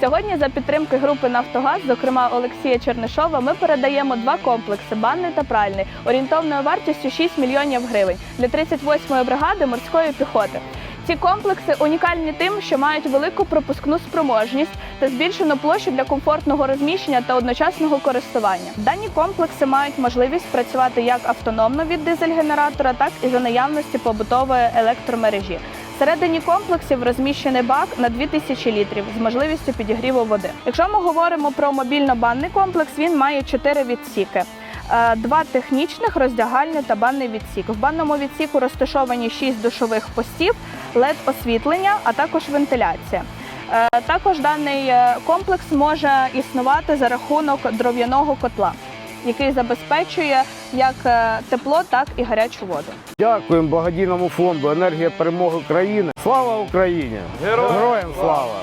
Сьогодні за підтримки групи Нафтогаз, зокрема Олексія Чернишова, ми передаємо два комплекси банний та пральний орієнтовною вартістю 6 мільйонів гривень для 38-ї бригади морської піхоти. Ці комплекси унікальні тим, що мають велику пропускну спроможність та збільшену площу для комфортного розміщення та одночасного користування. Дані комплекси мають можливість працювати як автономно від дизель-генератора, так і за наявності побутової електромережі. Всередині комплексів розміщений бак на 2000 літрів з можливістю підігріву води. Якщо ми говоримо про мобільно-банний комплекс, він має чотири відсіки. Е, Два технічних роздягальні та банний відсік. В банному відсіку розташовані шість душових постів, led освітлення, а також вентиляція. Е, Також даний е, комплекс може існувати за рахунок дров'яного котла, який забезпечує як е, тепло, так і гарячу воду. Дякуємо благодійному фонду Енергія перемоги України. Слава Україні! Героям Героям слава!